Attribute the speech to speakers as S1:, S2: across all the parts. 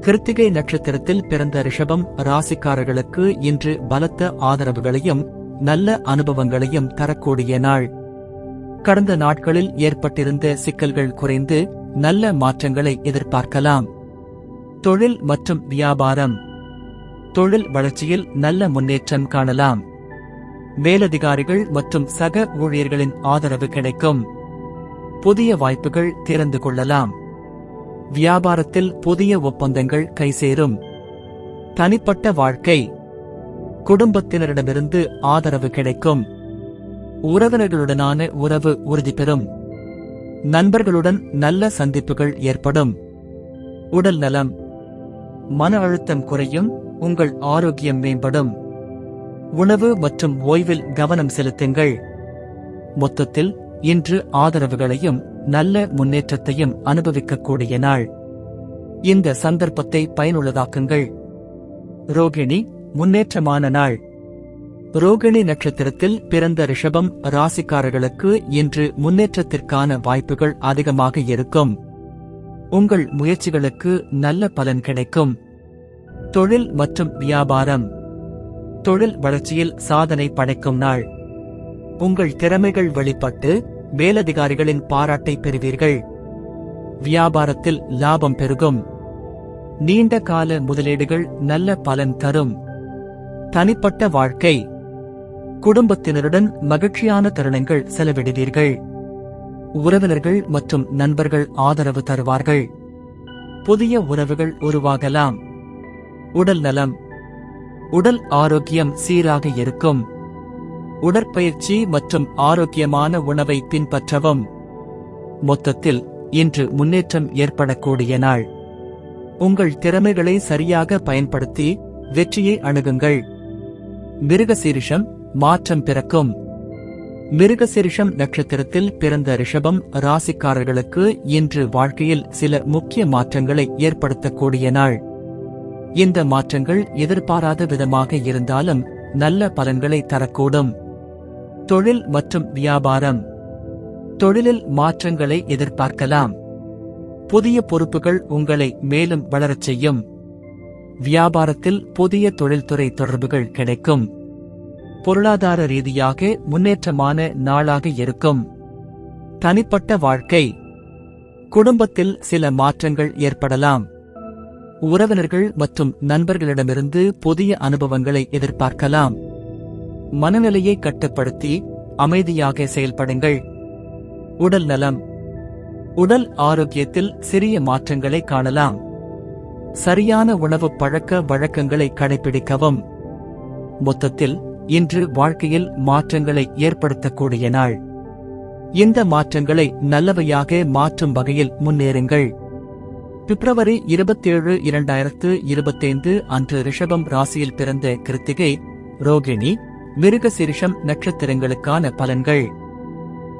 S1: கிருத்திகை நட்சத்திரத்தில் பிறந்த ரிஷபம் ராசிக்காரர்களுக்கு இன்று பலத்த ஆதரவுகளையும் நல்ல அனுபவங்களையும் தரக்கூடிய நாள். கடந்த நாட்களில் ஏற்பட்டிருந்த சிக்கல்கள் குறைந்து நல்ல மாற்றங்களை எதிர்பார்க்கலாம். தொழில் மற்றும் வியாபாரம். தொழில் வளர்ச்சியில் நல்ல முன்னேற்றம் காணலாம். மேலதிகாரிகள் மற்றும் சக ஊழியர்களின் ஆதரவு கிடைக்கும். புதிய வாய்ப்புகள் திறந்து கொள்ளலாம். வியாபாரத்தில் புதிய ஒப்பந்தங்கள் கைசேரும். தனிப்பட்ட வாழ்க்கை. குடும்பத்தினரிடமிருந்து ஆதரவு கிடைக்கும். உறவினர்களுடனான உறவு உறுதி பெறும். நண்பர்களுடன் நல்ல சந்திப்புகள் ஏற்படும். உடல் நலம். மன அழுத்தம் குறையும் உங்கள் ஆரோக்கியம் மேம்படும். உணவு மற்றும் ஓய்வில் கவனம் செலுத்துங்கள். மொத்தத்தில் இன்று ஆதரவுகளையும் நல்ல முன்னேற்றத்தையும் அனுபவிக்கக்கூடிய நாள். இந்த சந்தர்ப்பத்தை பயனுள்ளதாக்குங்கள். ரோகிணி முன்னேற்றமான நாள். ரோகிணி நட்சத்திரத்தில் பிறந்த ரிஷபம் ராசிக்காரர்களுக்கு இன்று முன்னேற்றத்திற்கான வாய்ப்புகள் அதிகமாக இருக்கும். உங்கள் முயற்சிகளுக்கு நல்ல பலன் கிடைக்கும். தொழில் மற்றும் வியாபாரம். தொழில் வளர்ச்சியில் சாதனை படைக்கும் நாள். உங்கள் திறமைகள் வெளிப்பட்டு மேலதிகாரிகளின் பாராட்டை பெறுவீர்கள். வியாபாரத்தில் லாபம் பெருகும். நீண்ட கால முதலீடுகள் நல்ல பலன் தரும். தனிப்பட்ட வாழ்க்கை. குடும்பத்தினருடன் மகிழ்ச்சியான தருணங்கள் செலவிடுவீர்கள். உறவினர்கள் மற்றும் நண்பர்கள் ஆதரவு தருவார்கள். புதிய உறவுகள் உருவாகலாம். உடல் நலம். உடல் ஆரோக்கியம் சீராக இருக்கும். உடற்பயிற்சி மற்றும் ஆரோக்கியமான உணவை பின்பற்றவும். மொத்தத்தில் இன்று முன்னேற்றம் ஏற்படக்கூடிய நாள். உங்கள் திறமைகளை சரியாக பயன்படுத்தி வெற்றியை அணுகுங்கள். மிருகசீரிஷம் மாற்றம் பிறக்கும். மிருகசிரிஷம் நட்சத்திரத்தில் பிறந்த ரிஷபம் ராசிக்காரர்களுக்கு இன்று வாழ்க்கையில் சில முக்கிய மாற்றங்களை ஏற்படுத்தக்கூடிய நாள். இந்த மாற்றங்கள் எதிர்பாராத விதமாக இருந்தாலும் நல்ல பலன்களை தரக்கூடும். தொழில் மற்றும் வியாபாரம். தொழிலில் மாற்றங்களை எதிர்பார்க்கலாம். புதிய பொறுப்புகள் உங்களை மேலும் வளரச் செய்யும். வியாபாரத்தில் புதிய தொழில்துறை தொடர்புகள் கிடைக்கும். பொருளாதார ரீதியாக முன்னேற்றமான நாளாக இருக்கும். தனிப்பட்ட வாழ்க்கை. குடும்பத்தில் சில மாற்றங்கள் ஏற்படலாம். உறவினர்கள் மற்றும் நண்பர்களிடமிருந்து புதிய அனுபவங்களை எதிர்பார்க்கலாம். மனநிலையை கட்டுப்படுத்தி அமைதியாக செயல்படுங்கள். உடல் நலம். உடல் ஆரோக்கியத்தில் சிறிய மாற்றங்களை காணலாம். சரியான உணவு பழக்க வழக்கங்களை கடைபிடிக்கவும். மொத்தத்தில் இன்று வாழ்க்கையில் மாற்றங்களை ஏற்படுத்தக்கூடிய நாள். இந்த மாற்றங்களை நல்லவையாக மாற்றும் வகையில் முன்னேறுங்கள். பிப்ரவரி இருபத்தேழு இரண்டாயிரத்து இருபத்தைந்து அன்று ரிஷபம் ராசியில் பிறந்த கிருத்திகை ரோகிணி மிருகசிரிஷம் நட்சத்திரங்களுக்கான பலன்கள்.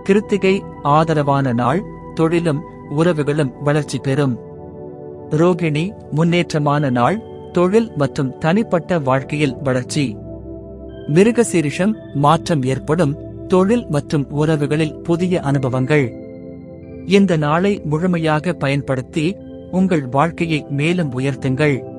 S1: கிருத்திகை ஆதரவான நாள் தொழிலும் உறவுகளும் வளர்ச்சி பெறும். ரோகிணி முன்னேற்றமான நாள் தொழில் மற்றும் தனிப்பட்ட வாழ்க்கையில் வளர்ச்சி. மிருகசீரிஷம் மாற்றம் ஏற்படும் தொழில் மற்றும் உறவுகளில் புதிய அனுபவங்கள். இந்த நாளை முழுமையாக பயன்படுத்தி உங்கள் வாழ்க்கையை மேலும் உயர்த்துங்கள்.